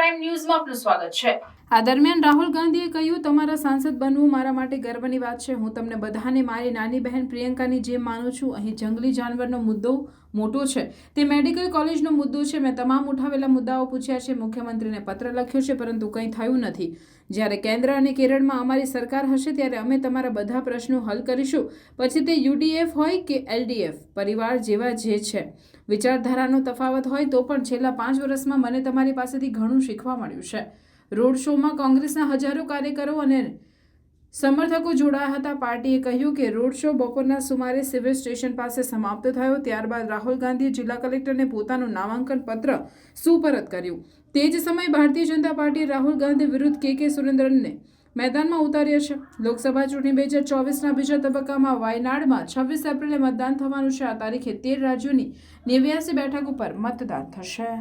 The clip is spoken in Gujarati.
ક્રાઇમ ન્યૂઝમાં આપનું સ્વાગત છે. આ દરમિયાન રાહુલ ગાંધીએ કહ્યું, તમારા સાંસદ બનવું મારા માટે ગર્વની વાત છે. હું તમને બધાને મારી નાની બહેન પ્રિયંકાની જેમ માનું છું. અહીં જંગલી જાનવરનો મુદ્દો મોટો છે. તે મેડિકલ કોલેજનો મુદ્દો છે. મેં તમામ ઉઠાવેલા મુદ્દાઓ પૂછ્યા છે. મુખ્યમંત્રીને પત્ર લખ્યો છે, પરંતુ કંઈ થયું નથી. જ્યારે કેન્દ્ર અને કેરળમાં અમારી સરકાર હશે, ત્યારે અમે તમારા બધા પ્રશ્નો હલ કરીશું. પછી તે યુડીએફ હોય કે એલડીએફ પરિવાર જેવા જે છે. વિચારધારાનો તફાવત હોય તો પણ છેલ્લા પાંચ વર્ષમાં મને તમારી પાસેથી ઘણું શીખવા મળ્યું છે. રોડ શોમાં કોંગ્રેસના હજારો કાર્યકરો અને સમર્થકો જોડાયા હતા. પાર્ટીએ કહ્યું કે રોડ શો બપોરના સુમારે સિવિલ સ્ટેશન પાસે સમાપ્ત થયો. ત્યારબાદ રાહુલ ગાંધીએ જિલ્લા કલેક્ટરને પોતાનું નામાંકન પત્ર સુપરત કર્યું. તે જ સમયે ભારતીય જનતા પાર્ટીએ રાહુલ ગાંધી વિરુદ્ધ કે કે સુરેન્દ્રનને મેદાનમાં ઉતાર્યા છે. લોકસભા ચૂંટણી બે હજાર ચોવીસના બીજા તબક્કામાં વાયનાડમાં છવ્વીસ એપ્રિલે મતદાન થવાનું છે. આ તારીખે તેર રાજ્યોની નેવ્યાસી બેઠક ઉપર મતદાન થશે.